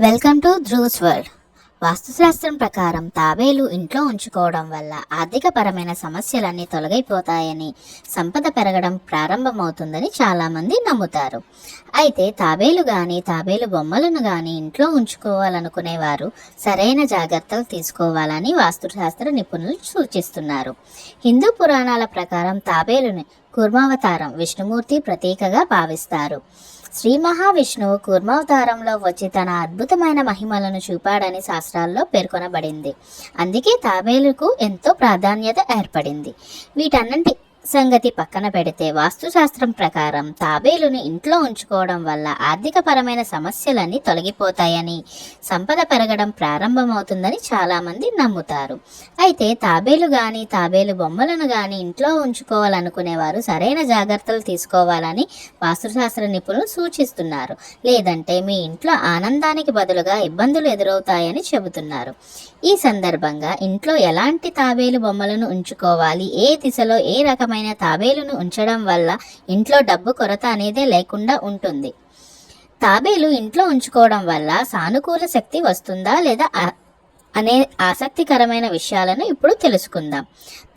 Welcome to ధ్రూస్ world వాస్తుశాస్త్రం ప్రకారం తాబేలు ఇంట్లో ఉంచుకోవడం వల్ల ఆర్థికపరమైన సమస్యలన్నీ తొలగైపోతాయని సంపద పెరగడం ప్రారంభమవుతుందని చాలామంది నమ్ముతారు. అయితే తాబేలు కానీ తాబేలు బొమ్మలను కానీ ఇంట్లో ఉంచుకోవాలనుకునేవారు సరైన జాగ్రత్తలు తీసుకోవాలని వాస్తుశాస్త్ర నిపుణులు సూచిస్తున్నారు. హిందూ పురాణాల ప్రకారం తాబేలుని కుర్మావతారం విష్ణుమూర్తి ప్రతీకగా భావిస్తారు. శ్రీ మహావిష్ణువు కూర్మావతారంలో వచ్చి తన అద్భుతమైన మహిమలను చూపాడని శాస్త్రాల్లో పేర్కొనబడింది. అందుకే తాబేలుకు ఎంతో ప్రాధాన్యత ఏర్పడింది. వీటన్నింటి సంగతి పక్కన పెడితే వాస్తుశాస్త్రం ప్రకారం తాబేలును ఇంట్లో ఉంచుకోవడం వల్ల ఆర్థికపరమైన సమస్యలన్నీ తొలగిపోతాయని సంపద పెరగడం ప్రారంభమవుతుందని చాలామంది నమ్ముతారు. అయితే తాబేలు కానీ తాబేలు బొమ్మలను కానీ ఇంట్లో ఉంచుకోవాలనుకునేవారు సరైన జాగ్రత్తలు తీసుకోవాలని వాస్తుశాస్త్ర నిపుణులు సూచిస్తున్నారు. లేదంటే మీ ఇంట్లో ఆనందానికి బదులుగా ఇబ్బందులు ఎదురవుతాయని చెబుతున్నారు. ఈ సందర్భంగా ఇంట్లో ఎలాంటి తాబేలు బొమ్మలను ఉంచుకోవాలి ఏ దిశలో ఏ రకమైన తాబేలును ఉంచడం వల్ల ఇంట్లో డబ్బు కొరత అనేదే లేకుండా ఉంటుంది. తాబేలు ఇంట్లో ఉంచుకోవడం వల్ల సానుకూల శక్తి వస్తుందా లేదా అనే ఆసక్తికరమైన విషయాలను ఇప్పుడు తెలుసుకుందాం.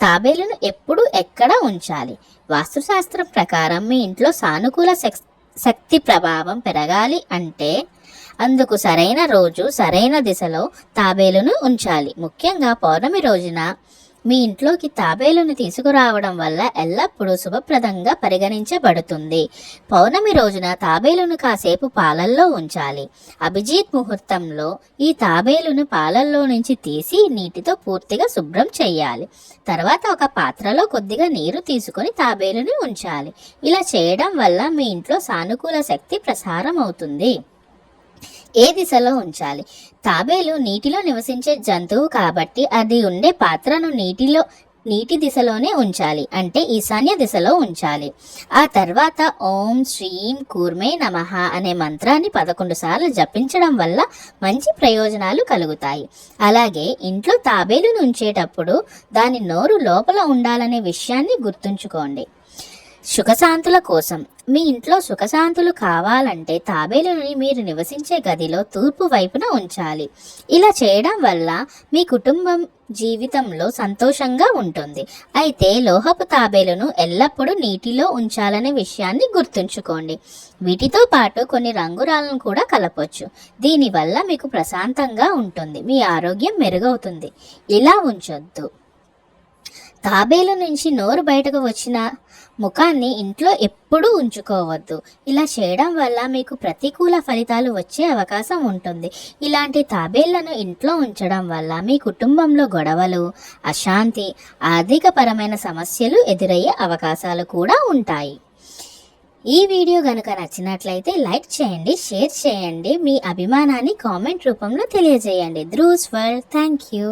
తాబేలును ఎప్పుడు ఎక్కడ ఉంచాలి? వాస్తుశాస్త్రం ప్రకారం మీ ఇంట్లో సానుకూల శక్- శక్తి ప్రభావం పెరగాలి అంటే అందుకు సరైన రోజు సరైన దిశలో తాబేలును ఉంచాలి. ముఖ్యంగా పౌర్ణమి రోజున మీ ఇంట్లోకి తాబేలును తీసుకురావడం వల్ల ఎల్లప్పుడూ శుభప్రదంగా పరిగణించబడుతుంది. పౌర్ణమి రోజున తాబేలును కాసేపు పాలల్లో ఉంచాలి. అభిజిత్ ముహూర్తంలో ఈ తాబేలును పాలల్లో నుంచి తీసి నీటితో పూర్తిగా శుభ్రం చేయాలి. తర్వాత ఒక పాత్రలో కొద్దిగా నీరు తీసుకొని తాబేలుని ఉంచాలి. ఇలా చేయడం వల్ల మీ ఇంట్లో సానుకూల శక్తి ప్రసారం అవుతుంది ఏ దిశలో ఉంచాలి? తాబేలు నీటిలో నివసించే జంతువు కాబట్టి అది ఉండే పాత్రను నీటిలో నీటి దిశలోనే ఉంచాలి. అంటే ఈశాన్య దిశలో ఉంచాలి. ఆ తర్వాత ఓం శ్రీం కూర్మే నమః అనే మంత్రాన్ని పదకొండు సార్లు జపించడం వల్ల మంచి ప్రయోజనాలు కలుగుతాయి. అలాగే ఇంట్లో తాబేలును ఉంచేటప్పుడు దాని నోరు లోపల ఉండాలనే విషయాన్ని గుర్తుంచుకోండి. సుఖశాంతుల కోసం. మీ ఇంట్లో సుఖశాంతులు కావాలంటే తాబేలుని మీరు నివసించే గదిలో తూర్పు వైపున ఉంచాలి. ఇలా చేయడం వల్ల మీ కుటుంబం జీవితంలో సంతోషంగా ఉంటుంది. అయితే లోహపు తాబేలును ఎల్లప్పుడూ నీటిలో ఉంచాలనే విషయాన్ని గుర్తుంచుకోండి. వీటితో పాటు కొన్ని రంగురాలను కూడా కలపొచ్చు. దీనివల్ల మీకు ప్రశాంతంగా ఉంటుంది. మీ ఆరోగ్యం మెరుగవుతుంది. ఇలా ఉంచొద్దు. తాబేలు నుంచి నోరు బయటకు వచ్చిన ముఖాన్ని ఇంట్లో ఎప్పుడూ ఉంచుకోవద్దు. ఇలా చేయడం వల్ల మీకు ప్రతికూల ఫలితాలు వచ్చే అవకాశం ఉంటుంది. ఇలాంటి తాబేళ్ళను ఇంట్లో ఉంచడం వల్ల మీ కుటుంబంలో గొడవలు అశాంతి ఆర్థికపరమైన సమస్యలు ఎదురయ్యే అవకాశాలు కూడా ఉంటాయి. ఈ వీడియో కనుక నచ్చినట్లయితే లైక్ చేయండి షేర్ చేయండి. మీ అభిమానాన్ని కామెంట్ రూపంలో తెలియజేయండి. ధ్రూస్ వరల్డ్ థ్యాంక్ యూ